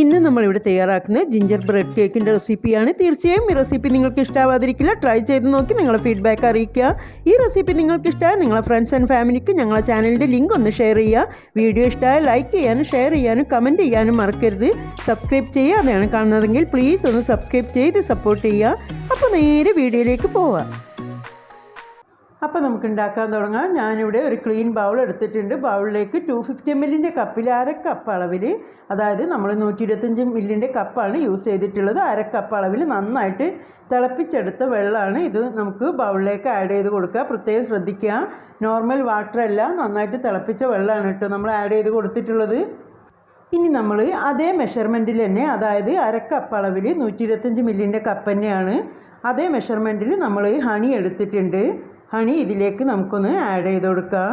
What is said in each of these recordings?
ഇന്ന് നമ്മൾ ഇവിടെ തയ്യാറാക്കുന്ന ജിഞ്ചർ ബ്രെഡ് കേക്കിന്റെ റെസിപ്പിയാണ് തീർച്ചയായും ഈ റെസിപ്പി നിങ്ങൾക്ക് ഇഷ്ടാവാതിരിക്കില്ല. ട്രൈ ചെയ്ത് നോക്കി നിങ്ങളുടെ ഫീഡ്ബാക്ക് അറിയിക്കുക. ഈ റെസിപ്പി നിങ്ങൾക്ക് ഇഷ്ടമായ നിങ്ങളെ ഫ്രണ്ട്സ് ആൻഡ് ഫാമിലിക്ക് ഞങ്ങളെ ചാനലിന്റെ ലിങ്ക് ഒന്ന് ഷെയർ ചെയ്യുക. വീഡിയോ ഇഷ്ടമായ ലൈക്ക് ചെയ്യാനും ഷെയർ ചെയ്യാനും കമന്റ് ചെയ്യാനും മറക്കരുത്. സബ്സ്ക്രൈബ് ചെയ്യുക അതാണ് കാണുന്നതെങ്കിൽ പ്ലീസ് ഒന്ന് സബ്സ്ക്രൈബ് ചെയ്ത് സപ്പോർട്ട് ചെയ്യുക. അപ്പോൾ നേരെ വീഡിയോയിലേക്ക് പോവാം. അപ്പോൾ നമുക്ക് ഉണ്ടാക്കാൻ തുടങ്ങാം. ഞാനിവിടെ ഒരു ക്ലീൻ ബൗൾ എടുത്തിട്ടുണ്ട്. ബൗളിലേക്ക് ടു ഫിഫ്റ്റി എം എല്ലിന്റെ കപ്പിൽ അര കപ്പ് അളവിൽ അതായത് നമ്മൾ നൂറ്റി ഇരുപത്തഞ്ച് മില്ലിന്റെ കപ്പാണ് യൂസ് ചെയ്തിട്ടുള്ളത്. അര കപ്പ് അളവിൽ നന്നായിട്ട് തിളപ്പിച്ചെടുത്ത വെള്ളമാണ് ഇത് നമുക്ക് ബൗളിലേക്ക് ആഡ് ചെയ്ത് കൊടുക്കുക. പ്രത്യേകം ശ്രദ്ധിക്കുക. നോർമൽ വാട്ടർ അല്ല നന്നായിട്ട് തിളപ്പിച്ച വെള്ളമാണ് കേട്ടോ നമ്മൾ ആഡ് ചെയ്ത് കൊടുത്തിട്ടുള്ളത്. ഇനി നമ്മൾ അതേ മെഷർമെന്റിൽ തന്നെ അതായത് അര കപ്പ് അളവിൽ നൂറ്റി ഇരുപത്തഞ്ച് മില്ലിന്റെ കപ്പ് തന്നെയാണ്. അതേ മെഷർമെന്റിൽ നമ്മൾ ഹണി എടുത്തിട്ടുണ്ട്. ഹണി ഇതിലേക്ക് നമുക്കൊന്ന് ആഡ് ചെയ്ത് കൊടുക്കാം.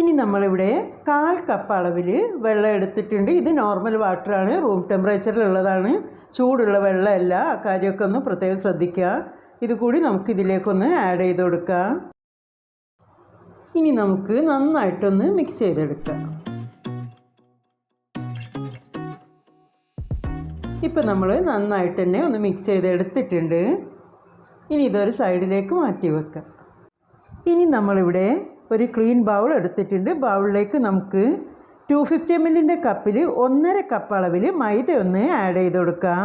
ഇനി നമ്മളിവിടെ കാൽ കപ്പ് അളവിൽ വെള്ളം എടുത്തിട്ടുണ്ട്. ഇത് നോർമൽ വാട്ടറാണ് റൂം ടെമ്പറേച്ചറിലുള്ളതാണ് ചൂടുള്ള വെള്ളമല്ല. ആ കാര്യമൊക്കെ ഒന്ന് പ്രത്യേകം ശ്രദ്ധിക്കുക. ഇതുകൂടി നമുക്ക് ഇതിലേക്കൊന്ന് ആഡ് ചെയ്ത് കൊടുക്കാം. ഇനി നമുക്ക് നന്നായിട്ടൊന്ന് മിക്സ് ചെയ്തെടുക്കാം. ഇപ്പം നമ്മൾ നന്നായിട്ട് തന്നെ ഒന്ന് മിക്സ് ചെയ്തെടുത്തിട്ടുണ്ട്. ഇനി ഇതൊരു സൈഡിലേക്ക് മാറ്റി വെക്കാം. ഇനി നമ്മളിവിടെ ഒരു ക്ലീൻ ബൗൾ എടുത്തിട്ടുണ്ട്. ബൗളിലേക്ക് നമുക്ക് ടു ഫിഫ്റ്റി എം എല്ലിന്റെ കപ്പിൽ ഒന്നര കപ്പ് അളവിൽ മൈദ ഒന്ന് ആഡ് ചെയ്ത് കൊടുക്കാം.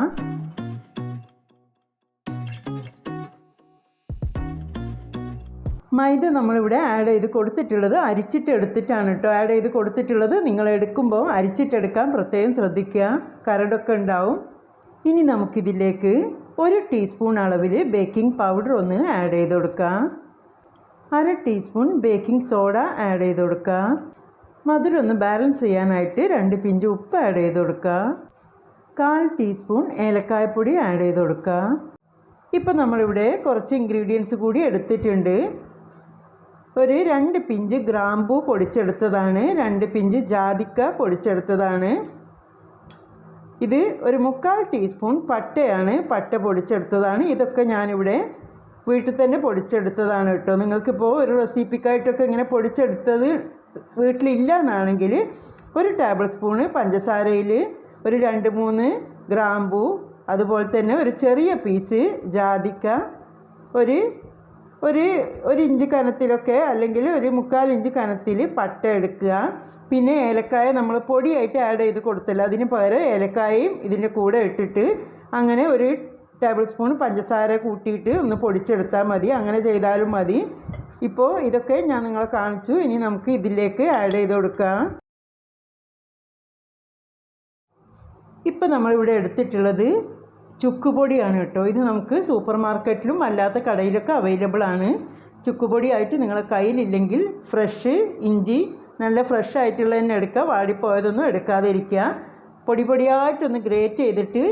മൈദ നമ്മളിവിടെ ആഡ് ചെയ്ത് കൊടുത്തിട്ടുള്ളത് അരിച്ചിട്ട് എടുത്തിട്ടാണ് കേട്ടോ. ആഡ് ചെയ്ത് കൊടുത്തിട്ടുള്ളത് നിങ്ങൾ എടുക്കുമ്പോൾ അരിച്ചിട്ടെടുക്കാൻ പ്രത്യേകം ശ്രദ്ധിക്കുക. കരടൊക്കെ ഉണ്ടാവും. ഇനി നമുക്കിതിലേക്ക് ഒരു ടീസ്പൂൺ അളവിൽ ബേക്കിംഗ് പൗഡർ ഒന്ന് ആഡ് ചെയ്ത് കൊടുക്കാം. അര ടീസ്പൂൺ ബേക്കിംഗ് സോഡ ആഡ് ചെയ്ത് കൊടുക്കാം. മധുരം ഒന്ന് ബാലൻസ് ചെയ്യാനായിട്ട് രണ്ട് പിഞ്ച് ഉപ്പ് ആഡ് ചെയ്ത് കൊടുക്കുക കാൽ ടീസ്പൂൺ ഏലക്കായപ്പൊടി ആഡ് ചെയ്ത് കൊടുക്കുക ഇപ്പം നമ്മളിവിടെ കുറച്ച് ഇൻഗ്രീഡിയൻസ് കൂടി എടുത്തിട്ടുണ്ട്. ഒരു രണ്ട് പിഞ്ച് ഗ്രാമ്പു പൊടിച്ചെടുത്തതാണ്. രണ്ട് പിഞ്ച് ജാതിക്ക പൊടിച്ചെടുത്തതാണ്. ഇത് ഒരു മുക്കാൽ ടീസ്പൂൺ പട്ടയാണ് പട്ട പൊടിച്ചെടുത്തതാണ്. ഇതൊക്കെ ഞാനിവിടെ വീട്ടിൽ തന്നെ പൊടിച്ചെടുത്തതാണ് കേട്ടോ. നിങ്ങൾക്കിപ്പോൾ ഒരു റെസിപ്പിക്കായിട്ടൊക്കെ ഇങ്ങനെ പൊടിച്ചെടുത്തത് വീട്ടിലില്ല എന്നാണെങ്കിൽ ഒരു ടേബിൾ സ്പൂണ് പഞ്ചസാരയിൽ ഒരു രണ്ട് മൂന്ന് ഗ്രാമ്പൂ അതുപോലെ തന്നെ ഒരു ചെറിയ പീസ് ജാതിക്ക ഒരു ഒരു ഒരു ഇഞ്ച് കനത്തിലൊക്കെ അല്ലെങ്കിൽ ഒരു മുക്കാൽ ഇഞ്ച് കനത്തിൽ പട്ട എടുക്കുക. പിന്നെ ഏലക്കായ നമ്മൾ പൊടിയായിട്ട് ആഡ് ചെയ്ത് കൊടുത്തില്ല. അതിന് പകരം ഏലക്കായയും ഇതിന്റെ കൂടെ ഇട്ടിട്ട് അങ്ങനെ ഒരു ടേബിൾ സ്പൂൺ പഞ്ചസാര കൂട്ടിയിട്ട് ഒന്ന് പൊടിച്ചെടുത്താൽ മതി. അങ്ങനെ ചെയ്താലും മതി. ഇപ്പോൾ ഇതൊക്കെ ഞാൻ നിങ്ങളെ കാണിച്ചു. ഇനി നമുക്ക് ഇതിലേക്ക് ആഡ് ചെയ്ത് കൊടുക്കാം. ഇപ്പം നമ്മളിവിടെ എടുത്തിട്ടുള്ളത് ചുക്കുപൊടിയാണ് കേട്ടോ. ഇത് നമുക്ക് സൂപ്പർ മാർക്കറ്റിലും അല്ലാത്ത കടയിലൊക്കെ അവൈലബിൾ ആണ്. ചുക്കുപൊടി ആയിട്ട് നിങ്ങളെ കയ്യിലില്ലെങ്കിൽ ഫ്രഷ് ഇഞ്ചി നല്ല ഫ്രഷ് ആയിട്ടുള്ള തന്നെ എടുക്കുക. വാടിപ്പോയതൊന്നും എടുക്കാതെ ഇരിക്കുക. പൊടി പൊടിയായിട്ടൊന്ന് ഗ്രേറ്റ് ചെയ്തിട്ട്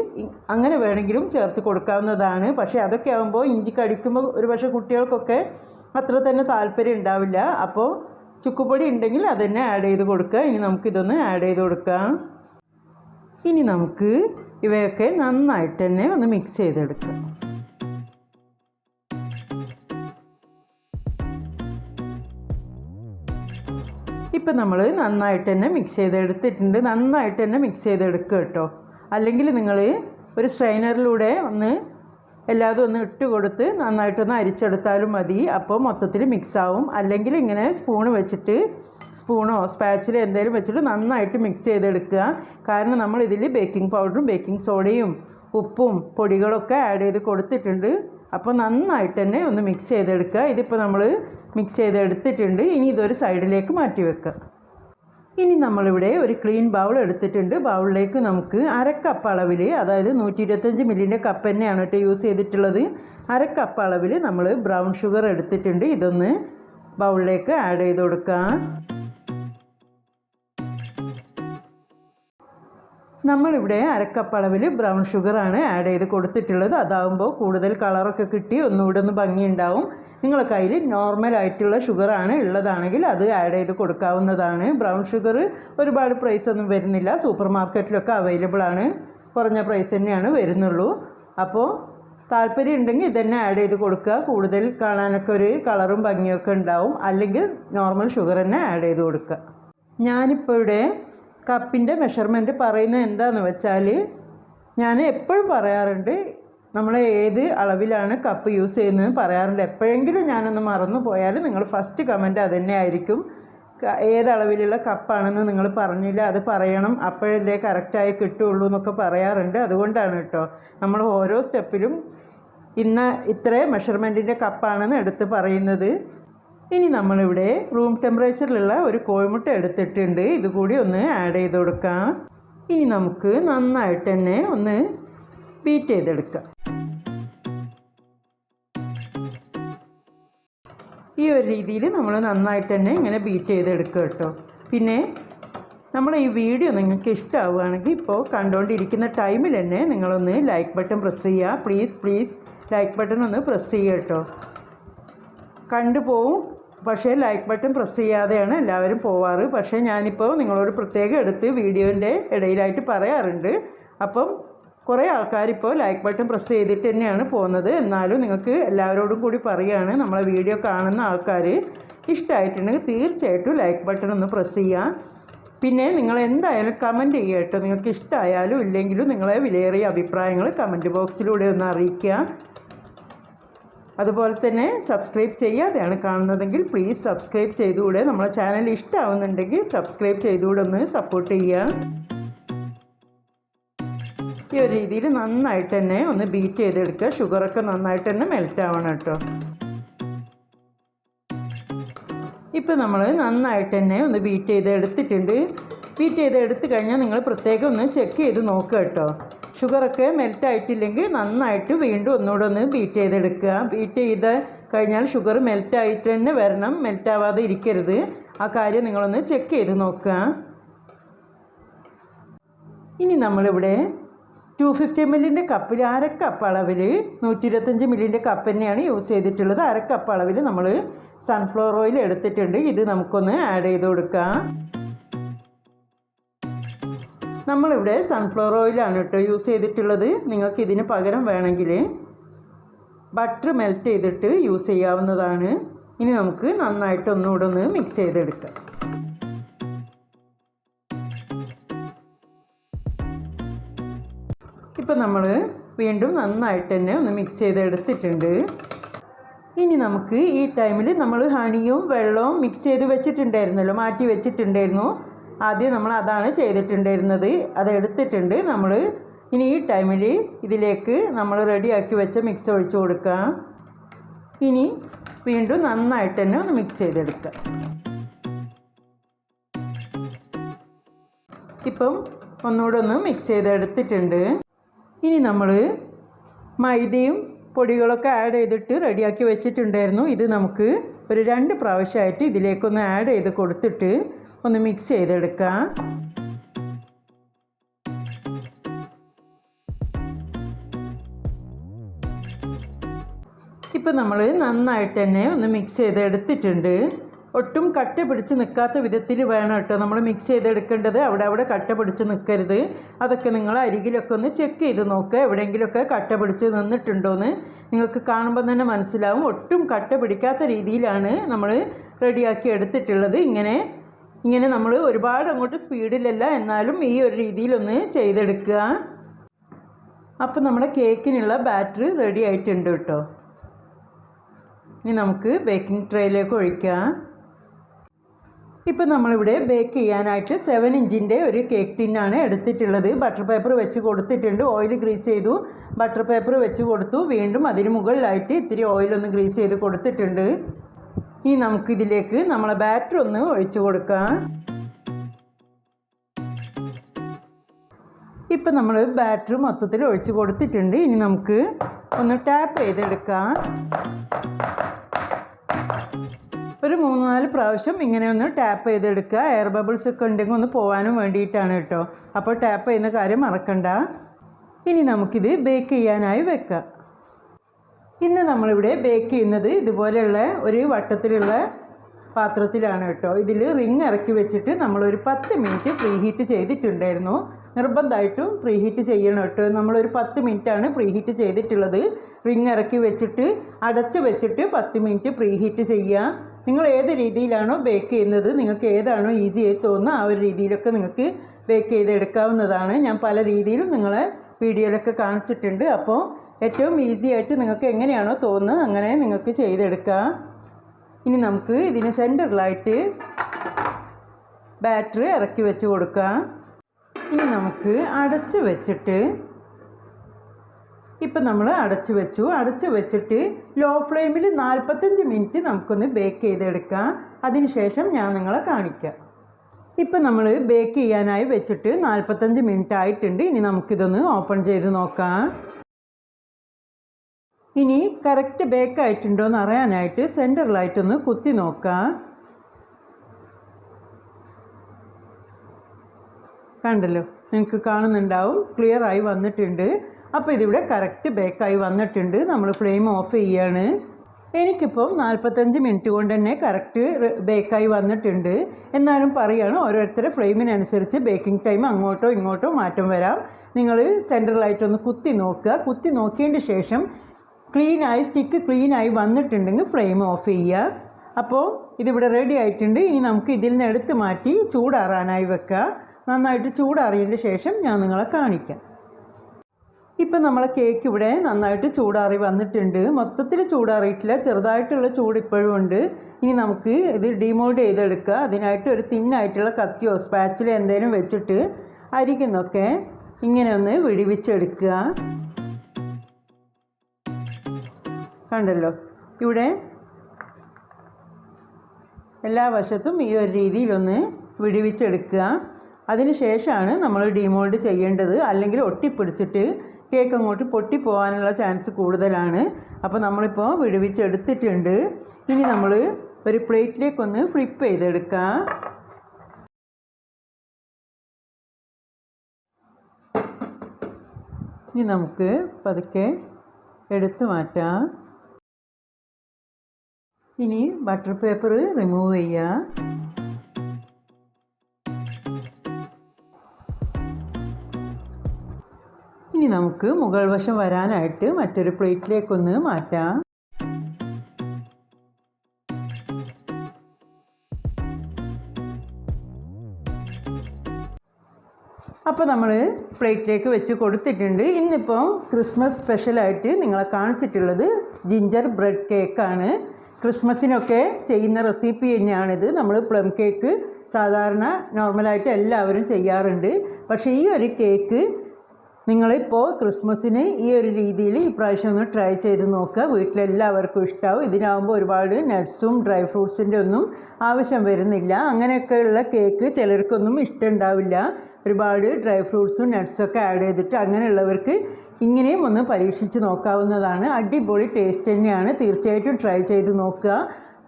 അങ്ങനെ വേണമെങ്കിലും ചേർത്ത് കൊടുക്കാവുന്നതാണ്. പക്ഷേ അതൊക്കെ ആകുമ്പോൾ ഇഞ്ചി കടിക്കുമ്പോൾ ഒരു പക്ഷേ കുട്ടികൾക്കൊക്കെ അത്ര തന്നെ താല്പര്യം ഉണ്ടാവില്ല. അപ്പോൾ ചുക്കുപൊടി ഉണ്ടെങ്കിൽ അതന്നെ തന്നെ ആഡ് ചെയ്ത് കൊടുക്കുക. ഇനി നമുക്കിതൊന്ന് ആഡ് ചെയ്ത് കൊടുക്കാം. ഇനി നമുക്ക് ഇവയൊക്കെ നന്നായിട്ട് തന്നെ ഒന്ന് മിക്സ് ചെയ്തെടുക്കുക. ഇപ്പം നമ്മൾ നന്നായിട്ട് തന്നെ മിക്സ് ചെയ്തെടുത്തിട്ടുണ്ട്. നന്നായിട്ട് തന്നെ മിക്സ് ചെയ്തെടുക്കുക കേട്ടോ. അല്ലെങ്കിൽ നിങ്ങൾ ഒരു സ്ട്രെയിനറിലൂടെ ഒന്ന് എല്ലാതും ഒന്ന് ഇട്ട് കൊടുത്ത് നന്നായിട്ടൊന്ന് അരിച്ചെടുത്താലും മതി. അപ്പോൾ മൊത്തത്തിൽ മിക്സാവും അല്ലെങ്കിൽ ഇങ്ങനെ സ്പൂണ് വെച്ചിട്ട് സ്പൂണോ സ്പാച്ചിലോ എന്തെങ്കിലും വെച്ചിട്ട് നന്നായിട്ട് മിക്സ് ചെയ്തെടുക്കുക. കാരണം നമ്മൾ ഇതിൽ ബേക്കിംഗ് പൗഡറും ബേക്കിംഗ് സോഡയും ഉപ്പും പൊടികളൊക്കെ ആഡ് ചെയ്ത് കൊടുത്തിട്ടുണ്ട്. അപ്പോൾ നന്നായിട്ട് തന്നെ ഒന്ന് മിക്സ് ചെയ്തെടുക്കുക. ഇതിപ്പോൾ നമ്മൾ മിക്സ് ചെയ്തെടുത്തിട്ടുണ്ട്. ഇനി ഇതൊരു സൈഡിലേക്ക് മാറ്റി വെക്കുക. ഇനി നമ്മളിവിടെ ഒരു ക്ലീൻ ബൗൾ എടുത്തിട്ടുണ്ട്. ബൗളിലേക്ക് നമുക്ക് അരക്കപ്പ് അളവിൽ അതായത് നൂറ്റി ഇരുപത്തഞ്ച് മില്ലിന്റെ കപ്പ് തന്നെയാണ് കേട്ടോ യൂസ് ചെയ്തിട്ടുള്ളത്. അരക്കപ്പ് അളവിൽ നമ്മൾ ബ്രൗൺ ഷുഗർ എടുത്തിട്ടുണ്ട്. ഇതൊന്ന് ബൗളിലേക്ക് ആഡ് ചെയ്ത് കൊടുക്കാം. നമ്മളിവിടെ അരക്കപ്പ് അളവിൽ ബ്രൗൺ ഷുഗറാണ് ആഡ് ചെയ്ത് കൊടുത്തിട്ടുള്ളത്. അതാവുമ്പോൾ കൂടുതൽ കളറൊക്കെ കിട്ടി ഒന്നുകൂടെ ഒന്ന് ഭംഗിയുണ്ടാവും. നിങ്ങളുടെ കയ്യിൽ നോർമൽ ആയിട്ടുള്ള ഷുഗറാണ് ഉള്ളതാണെങ്കിൽ അത് ആഡ് ചെയ്ത് കൊടുക്കാവുന്നതാണ്. ബ്രൗൺ ഷുഗർ ഒരുപാട് പ്രൈസ് ഒന്നും വരുന്നില്ല. സൂപ്പർ മാർക്കറ്റിലൊക്കെ അവൈലബിൾ ആണ്. കുറഞ്ഞ പ്രൈസ് തന്നെയാണ് വരുന്നുള്ളൂ. അപ്പോൾ താല്പര്യം ഉണ്ടെങ്കിൽ ഇതന്നെ ആഡ് ചെയ്ത് കൊടുക്കുക. കൂടുതൽ കാണാനൊക്കെ ഒരു കളറും ഭംഗിയൊക്കെ ഉണ്ടാവും. അല്ലെങ്കിൽ നോർമൽ ഷുഗർ തന്നെ ആഡ് ചെയ്ത് കൊടുക്കുക. ഞാനിപ്പോൾ ഇവിടെ കപ്പിന്റെ മെഷർമെന്റ് പറയുന്നത് എന്താണെന്ന് വെച്ചാൽ ഞാൻ എപ്പോഴും പറയാറുണ്ട് നമ്മൾ ഏത് അളവിലാണ് കപ്പ് യൂസ് ചെയ്യുന്നത് പറയാറുണ്ട്. എപ്പോഴെങ്കിലും ഞാനൊന്ന് മറന്നു പോയാൽ നിങ്ങൾ ഫസ്റ്റ് കമന്റ് അത് തന്നെ ആയിരിക്കും. ഏതളവിലുള്ള കപ്പാണെന്ന് നിങ്ങൾ പറഞ്ഞില്ല അത് പറയണം. അപ്പോഴല്ലേ കറക്റ്റായി കിട്ടുള്ളൂ എന്നൊക്കെ പറയാറുണ്ട്. അതുകൊണ്ടാണ് കേട്ടോ. നമ്മൾ ഓരോ സ്റ്റെപ്പിലും ഇന്ന ഇത്രേ മെഷർമെന്റിന്റെ കപ്പാണെന്ന് എടുത്ത് പറയുന്നത്. ഇനി നമ്മളിവിടെ റൂം ടെമ്പറേച്ചറിലുള്ള ഒരു കോഴിമുട്ട എടുത്തിട്ടുണ്ട്. ഇതുകൂടി ഒന്ന് ആഡ് ചെയ്ത് കൊടുക്കാം. ഇനി നമുക്ക് നന്നായിട്ട് തന്നെ ഒന്ന് ബീറ്റ് ചെയ്തെടുക്കുക. ഈ ഒരു രീതിയിൽ നമ്മൾ നന്നായിട്ട് തന്നെ ഇങ്ങനെ ബീറ്റ് ചെയ്തെടുക്കുക കേട്ടോ. പിന്നെ നമ്മൾ ഈ വീഡിയോ നിങ്ങൾക്ക് ഇഷ്ടമാവുകയാണെങ്കിൽ ഇപ്പോൾ കണ്ടുകൊണ്ടിരിക്കുന്ന ടൈമിൽ തന്നെ നിങ്ങളൊന്ന് ലൈക്ക് ബട്ടൺ പ്രസ് ചെയ്യുക. പ്ലീസ് പ്ലീസ് ലൈക്ക് ബട്ടൺ ഒന്ന് പ്രസ് ചെയ്യുക കേട്ടോ. കണ്ടുപോവും പക്ഷേ ലൈക്ക് ബട്ടൺ പ്രസ് ചെയ്യാതെയാണ് എല്ലാവരും പോവാറ്. പക്ഷേ ഞാനിപ്പോൾ നിങ്ങളോട് പ്രത്യേകം എടുത്ത് വീഡിയോന്റെ ഇടയിലായിട്ട് പറയാറുണ്ട്. അപ്പം കുറേ ആൾക്കാരിപ്പോൾ ലൈക്ക് ബട്ടൺ പ്രസ് ചെയ്തിട്ട് തന്നെയാണ് പോകുന്നത്. എന്നാലും നിങ്ങൾക്ക് എല്ലാവരോടും കൂടി പറയുകയാണ് നമ്മളെ വീഡിയോ കാണുന്ന ആൾക്കാർ ഇഷ്ടമായിട്ടുണ്ടെങ്കിൽ തീർച്ചയായിട്ടും ലൈക്ക് ബട്ടൺ ഒന്ന് പ്രസ് ചെയ്യുക പിന്നെ നിങ്ങൾ എന്തായാലും കമന്റ് ചെയ്യട്ടോ. നിങ്ങൾക്ക് ഇഷ്ടമായാലും ഇല്ലെങ്കിലും നിങ്ങളെ വിലയേറിയ അഭിപ്രായങ്ങൾ കമന്റ് ബോക്സിലൂടെ ഒന്ന് അറിയിക്കുക. അതുപോലെ തന്നെ സബ്സ്ക്രൈബ് ചെയ്യാതെയാണ് കാണുന്നതെങ്കിൽ പ്ലീസ് സബ്സ്ക്രൈബ് ചെയ്തുകൂടെ. നമ്മളെ ചാനൽ ഇഷ്ടമാവുന്നുണ്ടെങ്കിൽ സബ്സ്ക്രൈബ് ചെയ്തുകൂടെ ഒന്ന് സപ്പോർട്ട് ചെയ്യുക. ഈ ഒരു രീതിയിൽ നന്നായിട്ട് തന്നെ ഒന്ന് ബീറ്റ് ചെയ്തെടുക്കുക. ഷുഗറൊക്കെ നന്നായിട്ട് തന്നെ മെൽറ്റ് ആവണം കേട്ടോ. ഇപ്പം നമ്മൾ നന്നായിട്ട് തന്നെ ഒന്ന് ബീറ്റ് ചെയ്ത് എടുത്തിട്ടുണ്ട് ബീറ്റ് ചെയ്ത് എടുത്തു കഴിഞ്ഞാൽ നിങ്ങൾ പ്രത്യേകം ഒന്ന് ചെക്ക് ചെയ്ത് നോക്കുക കേട്ടോ. ഷുഗറൊക്കെ മെൽറ്റ് ആയിട്ടില്ലെങ്കിൽ നന്നായിട്ട് വീണ്ടും ഒന്നുകൂടെ ഒന്ന് ബീറ്റ് ചെയ്തെടുക്കുക. ബീറ്റ് ചെയ്ത് കഴിഞ്ഞാൽ ഷുഗർ മെൽറ്റ് ആയിട്ട് തന്നെ വരണം. മെൽറ്റ് ആവാതെ ഇരിക്കരുത്. ആ കാര്യം നിങ്ങളൊന്ന് ചെക്ക് ചെയ്ത് നോക്കുക. ഇനി നമ്മളിവിടെ ടു ഫിഫ്റ്റി മില്ലിന്റെ കപ്പിൽ അര കപ്പ് അളവിൽ നൂറ്റി ഇരുപത്തഞ്ച് മില്ലിന്റെ കപ്പ് തന്നെയാണ് യൂസ് ചെയ്തിട്ടുള്ളത്. അര കപ്പ് അളവിൽ നമ്മൾ സൺഫ്ലവർ ഓയിൽ എടുത്തിട്ടുണ്ട്. ഇത് നമുക്കൊന്ന് ആഡ് ചെയ്ത് കൊടുക്കാം. നമ്മളിവിടെ സൺഫ്ലവർ ഓയിലാണ് കേട്ടോ യൂസ് ചെയ്തിട്ടുള്ളത്. നിങ്ങൾക്ക് ഇതിന് പകരം വേണമെങ്കിൽ ബട്ടർ മെൽറ്റ് ചെയ്തിട്ട് യൂസ് ചെയ്യാവുന്നതാണ്. ഇനി നമുക്ക് നന്നായിട്ട് ഒന്നുകൂടെ ഒന്ന് മിക്സ് ചെയ്തെടുക്കാം. ഇപ്പം നമ്മൾ വീണ്ടും നന്നായിട്ട് തന്നെ ഒന്ന് മിക്സ് ചെയ്തെടുത്തിട്ടുണ്ട്. ഇനി നമുക്ക് ഈ ടൈമിൽ നമ്മൾ ഹണിയും വെള്ളവും മിക്സ് ചെയ്ത് വെച്ചിട്ടുണ്ടായിരുന്നല്ലോ മാറ്റി വെച്ചിട്ടുണ്ടായിരുന്നു. ആദ്യം നമ്മൾ അതാണ് ചെയ്തിട്ടുണ്ടായിരുന്നത്. അത് എടുത്തിട്ടുണ്ട് നമ്മൾ. ഇനി ഈ ടൈമിൽ ഇതിലേക്ക് നമ്മൾ റെഡിയാക്കി വെച്ച മിക്സ് ഒഴിച്ചു കൊടുക്കാം. ഇനി വീണ്ടും നന്നായിട്ട് തന്നെ ഒന്ന് മിക്സ് ചെയ്തെടുക്കാം. ഇപ്പം ഒന്നുകൂടെ ഒന്ന് മിക്സ് ചെയ്ത് എടുത്തിട്ടുണ്ട് ഇനി നമ്മൾ മൈദയും പൊടികളൊക്കെ ആഡ് ചെയ്തിട്ട് റെഡിയാക്കി വെച്ചിട്ടുണ്ടായിരുന്നു. ഇത് നമുക്ക് ഒരു രണ്ട് പ്രാവശ്യമായിട്ട് ഇതിലേക്കൊന്ന് ആഡ് ചെയ്ത് കൊടുത്തിട്ട് ഒന്ന് മിക്സ് ചെയ്തെടുക്കാം. ഇപ്പം നമ്മൾ നന്നായിട്ട് തന്നെ ഒന്ന് മിക്സ് ചെയ്ത് എടുത്തിട്ടുണ്ട് ഒട്ടും കട്ട പിടിച്ച് നിൽക്കാത്ത വിധത്തിൽ വേണം കേട്ടോ. നമ്മൾ മിക്സ് ചെയ്തെടുക്കേണ്ടത്. അവിടെ അവിടെ കട്ട പിടിച്ച് നിൽക്കരുത് അതൊക്കെ നിങ്ങൾ അരികിലൊക്കെ ഒന്ന് ചെക്ക് ചെയ്ത് നോക്കുക എവിടെയെങ്കിലുമൊക്കെ കട്ട പിടിച്ച് നിന്നിട്ടുണ്ടോയെന്ന് നിങ്ങൾക്ക് കാണുമ്പോൾ തന്നെ മനസ്സിലാവും. ഒട്ടും കട്ട പിടിക്കാത്ത രീതിയിലാണ് നമ്മൾ റെഡിയാക്കി എടുത്തിട്ടുള്ളത്. ഇങ്ങനെ ഇങ്ങനെ നമ്മൾ ഒരുപാട് അങ്ങോട്ട് സ്പീഡിലല്ല എന്നാലും ഈ ഒരു രീതിയിലൊന്ന് ചെയ്തെടുക്കുക. അപ്പോൾ നമ്മുടെ കേക്കിനുള്ള ബാറ്റർ റെഡി ആയിട്ടുണ്ട് കേട്ടോ. ഇനി നമുക്ക് ബേക്കിംഗ് ട്രേയിലേക്ക് ഒഴിക്കാം. ഇപ്പം നമ്മളിവിടെ ബേക്ക് ചെയ്യാനായിട്ട് സെവൻ ഇഞ്ചിന്റെ ഒരു കേക്ക് ടിന്നാണ് എടുത്തിട്ടുള്ളത്. ബട്ടർ പേപ്പർ വെച്ച് കൊടുത്തിട്ടുണ്ട്. ഓയിൽ ഗ്രീസ് ചെയ്തു. ബട്ടർ പേപ്പർ വെച്ച് കൊടുത്തു. വീണ്ടും അതിന് മുകളിലായിട്ട് ഇത്തിരി ഓയിലൊന്ന് ഗ്രീസ് ചെയ്ത് കൊടുത്തിട്ടുണ്ട്. ഇനി നമുക്കിതിലേക്ക് നമ്മളെ ബാറ്റർ ഒന്ന് ഒഴിച്ച് കൊടുക്കാം. ഇപ്പം നമ്മൾ ബാറ്റർ മൊത്തത്തിൽ ഒഴിച്ച് കൊടുത്തിട്ടുണ്ട്. ഇനി നമുക്ക് ഒന്ന് ടാപ്പ് ചെയ്തെടുക്കാം. ഒരു മൂന്ന് നാല് പ്രാവശ്യം ഇങ്ങനെ ഒന്ന് ടാപ്പ് ചെയ്തെടുക്കുക. എയർ ബബിൾസ് ഒക്കെ ഉണ്ടെങ്കിൽ ഒന്ന് പോകാനും വേണ്ടിയിട്ടാണ് കേട്ടോ. അപ്പോൾ ടാപ്പ് ചെയ്യുന്ന കാര്യം മറക്കണ്ട. ഇനി നമുക്കിത് ബേക്ക് ചെയ്യാനായി വെക്കാം. ഇന്ന് നമ്മളിവിടെ ബേക്ക് ചെയ്യുന്നത് ഇതുപോലെയുള്ള ഒരു വട്ടത്തിലുള്ള പാത്രത്തിലാണ് കേട്ടോ. ഇതിൽ റിങ് ഇറക്കി വെച്ചിട്ട് നമ്മളൊരു പത്ത് മിനിറ്റ് പ്രീ ഹീറ്റ് ചെയ്തിട്ടുണ്ടായിരുന്നു. നിർബന്ധമായിട്ടും പ്രീ ഹീറ്റ് ചെയ്യണം കേട്ടോ. നമ്മളൊരു പത്ത് മിനിറ്റാണ് പ്രീ ഹീറ്റ് ചെയ്തിട്ടുള്ളത്. റിങ് ഇറക്കി വെച്ചിട്ട് അടച്ച് വെച്ചിട്ട് പത്ത് മിനിറ്റ് പ്രീ ഹീറ്റ് ചെയ്യുക നിങ്ങൾ ഏത് രീതിയിലാണോ ബേക്ക് ചെയ്യുന്നത് നിങ്ങൾക്ക് ഏതാണോ ഈസി ആയി തോന്നുന്നത് ആ ഒരു രീതിയിലൊക്കെ നിങ്ങൾക്ക് ബേക്ക് ചെയ്തെടുക്കാവുന്നതാണ്. ഞാൻ പല രീതിയിലും നിങ്ങളെ വീഡിയോയിലൊക്കെ കാണിച്ചിട്ടുണ്ട്. അപ്പോൾ ഏറ്റവും ഈസി ആയിട്ട് നിങ്ങൾക്ക് എങ്ങനെയാണോ തോന്നുന്നത് അങ്ങനെ നിങ്ങൾക്ക് ചെയ്തെടുക്കാം. ഇനി നമുക്ക് ഇതിന് സെന്ററിലായിട്ട് ബാറ്ററി ഇറക്കി വെച്ച് കൊടുക്കാം. ഇനി നമുക്ക് അടച്ച് വെച്ചിട്ട് ഇപ്പം നമ്മൾ അടച്ചു വെച്ചു. അടച്ചു വെച്ചിട്ട് ലോ ഫ്ലെയിമിൽ നാൽപ്പത്തഞ്ച് മിനിറ്റ് നമുക്കൊന്ന് ബേക്ക് ചെയ്തെടുക്കാം. അതിനുശേഷം ഞാൻ നിങ്ങളെ കാണിക്കാം. ഇപ്പം നമ്മൾ ബേക്ക് ചെയ്യാനായി വെച്ചിട്ട് നാൽപ്പത്തഞ്ച് മിനിറ്റ് ആയിട്ടുണ്ട്. ഇനി നമുക്കിതൊന്ന് ഓപ്പൺ ചെയ്ത് നോക്കാം. ഇനി കറക്റ്റ് ബേക്ക് ആയിട്ടുണ്ടോ എന്ന് അറിയാനായിട്ട് സെന്ററിലായിട്ടൊന്ന് കുത്തി നോക്കാം. കണ്ടല്ലോ? നിങ്ങൾക്ക് കാണുന്നുണ്ടാവും. ക്ലിയറായി വന്നിട്ടുണ്ട്. അപ്പോൾ ഇതിവിടെ കറക്റ്റ് ബേക്കായി വന്നിട്ടുണ്ട്. നമ്മൾ ഫ്ലെയിം ഓഫ് ചെയ്യാണ്. എനിക്കിപ്പം നാൽപ്പത്തഞ്ച് മിനിറ്റ് കൊണ്ട് തന്നെ കറക്റ്റ് ബേക്കായി വന്നിട്ടുണ്ട്. എന്നാലും പറയുകയാണ് ഓരോരുത്തരുടെ ഫ്ലെയിമിനനുസരിച്ച് ബേക്കിംഗ് ടൈം അങ്ങോട്ടോ ഇങ്ങോട്ടോ മാറ്റം വരാം. നിങ്ങൾ സെൻട്രലായിട്ടൊന്ന് കുത്തി നോക്കുക. കുത്തി നോക്കിയതിന്റെ ശേഷം ക്ലീനായി സ്റ്റിക്ക് ക്ലീനായി വന്നിട്ടുണ്ടെങ്കിൽ ഫ്ലെയിം ഓഫ് ചെയ്യുക. അപ്പോൾ ഇതിവിടെ റെഡി ആയിട്ടുണ്ട്. ഇനി നമുക്ക് ഇതിൽ നിന്ന് എടുത്ത് മാറ്റി ചൂടാറാനായി വെക്കുക നന്നായിട്ട് ചൂടാറിയതിന്റെ ശേഷം ഞാൻ നിങ്ങളെ കാണിക്കാം. ഇപ്പം നമ്മളെ കേക്ക് ഇവിടെ നന്നായിട്ട് ചൂടാറി വന്നിട്ടുണ്ട്. മൊത്തത്തിൽ ചൂടാറിയിട്ടില്ല. ചെറുതായിട്ടുള്ള ചൂട് ഇപ്പോഴും ഉണ്ട്. ഇനി നമുക്ക് ഇത് ഡിമോൾഡ് ചെയ്തെടുക്കുക. അതിനായിട്ട് ഒരു തിന്നായിട്ടുള്ള കത്തിയോ സ്പാച്ചിലോ എന്തെങ്കിലും വെച്ചിട്ട് അരിക്കുന്നൊക്കെ ഇങ്ങനെ ഒന്ന് വിടിവിച്ചെടുക്കുക. കണ്ടല്ലോ? ഇവിടെ എല്ലാ വശത്തും ഈ ഒരു രീതിയിലൊന്ന് വിടിവിച്ചെടുക്കുക. അതിന് ശേഷമാണ് നമ്മൾ ഡിമോൾഡ് ചെയ്യേണ്ടത്. അല്ലെങ്കിൽ ഒട്ടിപ്പിടിച്ചിട്ട് കേക്ക് അങ്ങോട്ട് പൊട്ടിപ്പോകാനുള്ള ചാൻസ് കൂടുതലാണ്. അപ്പോൾ നമ്മളിപ്പോൾ വിടുവിച്ചെടുത്തിട്ടുണ്ട്. ഇനി നമ്മൾ ഒരു പ്ലേറ്റിലേക്കൊന്ന് ഫ്ലിപ്പ് ചെയ്തെടുക്കാം. ഇനി നമുക്ക് പതുക്കെ എടുത്തു മാറ്റാം. ഇനി ബട്ടർ പേപ്പർ റിമൂവ് ചെയ്യാം. ഇനി നമുക്ക് മുകൾ വശം വരാനായിട്ട് മറ്റൊരു പ്ലേറ്റിലേക്കൊന്ന് മാറ്റാം. അപ്പോൾ നമ്മൾ പ്ലേറ്റിലേക്ക് വെച്ച് കൊടുത്തിട്ടുണ്ട്. ഇന്നിപ്പോൾ ക്രിസ്മസ് സ്പെഷ്യലായിട്ട് നിങ്ങളെ കാണിച്ചിട്ടുള്ളത് ജിഞ്ചർ ബ്രെഡ് കേക്കാണ്. ക്രിസ്മസിനൊക്കെ ചെയ്യുന്ന റെസിപ്പി തന്നെയാണിത്. നമ്മൾ പ്ലം കേക്ക് സാധാരണ നോർമലായിട്ട് എല്ലാവരും ചെയ്യാറുണ്ട്. പക്ഷേ ഈ ഒരു കേക്ക് നിങ്ങളിപ്പോൾ ക്രിസ്മസിന് ഈ ഒരു രീതിയിൽ ഇപ്രാവശ്യം ഒന്ന് ട്രൈ ചെയ്ത് നോക്കുക വീട്ടിലെല്ലാവർക്കും ഇഷ്ടമാവും ഇതിനാകുമ്പോൾ ഒരുപാട് നട്ട്സും ഡ്രൈ ഫ്രൂട്ട്സിന്റെ ഒന്നും ആവശ്യം വരുന്നില്ല. അങ്ങനെയൊക്കെയുള്ള കേക്ക് ചിലർക്കൊന്നും ഇഷ്ടമുണ്ടാവില്ല ഒരുപാട് ഡ്രൈ ഫ്രൂട്ട്സും നട്ട്സൊക്കെ ആഡ് ചെയ്തിട്ട് അങ്ങനെയുള്ളവർക്ക് ഇങ്ങനെയും ഒന്ന് പരീക്ഷിച്ച് നോക്കാവുന്നതാണ്. അടിപൊളി ടേസ്റ്റ് തന്നെയാണ്. തീർച്ചയായിട്ടും ട്രൈ ചെയ്ത് നോക്കുക.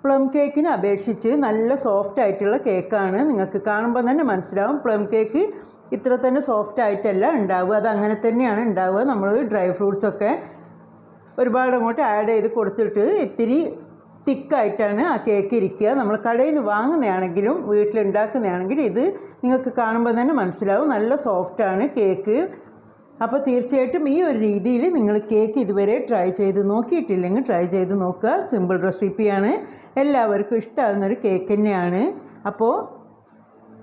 പ്ലം കേക്കിനെ അപേക്ഷിച്ച് നല്ല സോഫ്റ്റ് ആയിട്ടുള്ള കേക്കാണ് നിങ്ങൾക്ക് കാണുമ്പോൾ തന്നെ മനസ്സിലാവും. പ്ലം കേക്ക് ഇത്ര തന്നെ സോഫ്റ്റ് ആയിട്ടല്ല ഉണ്ടാവുക. അത് അങ്ങനെ തന്നെയാണ് ഉണ്ടാവുക. നമ്മൾ ഡ്രൈ ഫ്രൂട്ട്സൊക്കെ ഒരുപാട് അങ്ങോട്ട് ആഡ് ചെയ്ത് കൊടുത്തിട്ട് ഇത്തിരി തിക്കായിട്ടാണ് ആ കേക്ക് ഇരിക്കുക. നമ്മൾ കടയിൽ നിന്ന് വാങ്ങുന്നതാണെങ്കിലും വീട്ടിലുണ്ടാക്കുന്നതാണെങ്കിലും ഇത് നിങ്ങൾക്ക് കാണുമ്പോൾ തന്നെ മനസ്സിലാവും. നല്ല സോഫ്റ്റാണ് കേക്ക് അപ്പോൾ തീർച്ചയായിട്ടും ഈ ഒരു രീതിയിൽ നിങ്ങൾ കേക്ക് ഇതുവരെ ട്രൈ ചെയ്ത് നോക്കിയിട്ടില്ലെങ്കിൽ ട്രൈ ചെയ്ത് നോക്കുക. സിമ്പിൾ റെസിപ്പിയാണ് എല്ലാവർക്കും ഇഷ്ടമാകുന്ന ഒരു കേക്ക് തന്നെയാണ്. അപ്പോൾ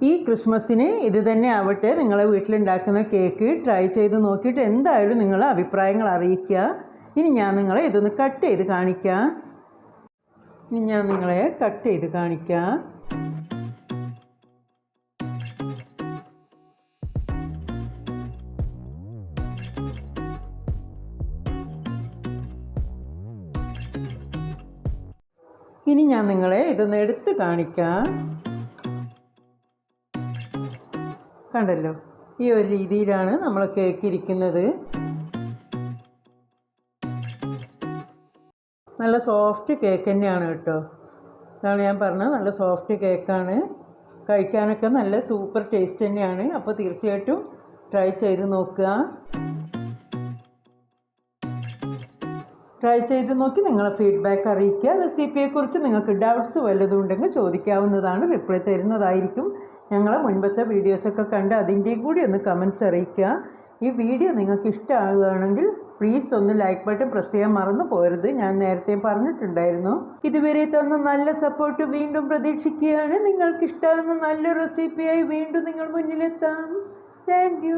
ഈ ക്രിസ്മസിന് ഇത് തന്നെ ആവട്ടെ നിങ്ങളെ വീട്ടിലുണ്ടാക്കുന്ന കേക്ക് ട്രൈ ചെയ്ത് നോക്കിയിട്ട് എന്തായാലും നിങ്ങൾ അഭിപ്രായങ്ങൾ അറിയിക്കുക. ഇനി ഞാൻ നിങ്ങളെ ഇതൊന്ന് കട്ട് ചെയ്ത് കാണിക്കാം. ഇനി ഞാൻ നിങ്ങളെ കട്ട് ചെയ്ത് കാണിക്കാം. ഇനി ഞാൻ നിങ്ങളെ ഇതൊന്ന് എടുത്ത് കാണിക്കാം. കണ്ടല്ലോ ഈ ഒരു രീതിയിലാണ് നമ്മൾ കേക്ക് ഇരിക്കുന്നത്. നല്ല സോഫ്റ്റ് കേക്ക് തന്നെയാണ് കേട്ടോ. അതാണ് ഞാൻ പറഞ്ഞത് നല്ല സോഫ്റ്റ് കേക്കാണ്. കഴിക്കാനൊക്കെ നല്ല സൂപ്പർ ടേസ്റ്റ് തന്നെയാണ്. അപ്പോൾ തീർച്ചയായിട്ടും ട്രൈ ചെയ്ത് നോക്കുക. ട്രൈ ചെയ്ത് നോക്കി നിങ്ങളെ ഫീഡ്ബാക്ക് അറിയിക്കുക. റെസിപ്പിയെക്കുറിച്ച് നിങ്ങൾക്ക് ഡൗട്ട്സ് വല്ലതും ഉണ്ടെങ്കിൽ ചോദിക്കാവുന്നതാണ്. റിപ്ലൈ തരുന്നതായിരിക്കും. ഞങ്ങളെ മുൻപത്തെ വീഡിയോസൊക്കെ കണ്ട് അതിന്റെയും കൂടി ഒന്ന് കമൻസ് അറിയിക്കുക. ഈ വീഡിയോ നിങ്ങൾക്ക് ഇഷ്ടമാകുകയാണെങ്കിൽ പ്ലീസ് ഒന്ന് ലൈക്ക് ബട്ടൺ പ്രസ് ചെയ്യാൻ മറന്നു പോരുത്. ഞാൻ നേരത്തെ പറഞ്ഞിട്ടുണ്ടായിരുന്നു. ഇതുവരെ തന്ന നല്ല സപ്പോർട്ട് വീണ്ടും പ്രതീക്ഷിക്കുകയാണ്. നിങ്ങൾക്ക് ഇഷ്ടമാകുന്ന നല്ല റെസിപ്പിയായി വീണ്ടും നിങ്ങൾ മുന്നിലെത്താം. താങ്ക്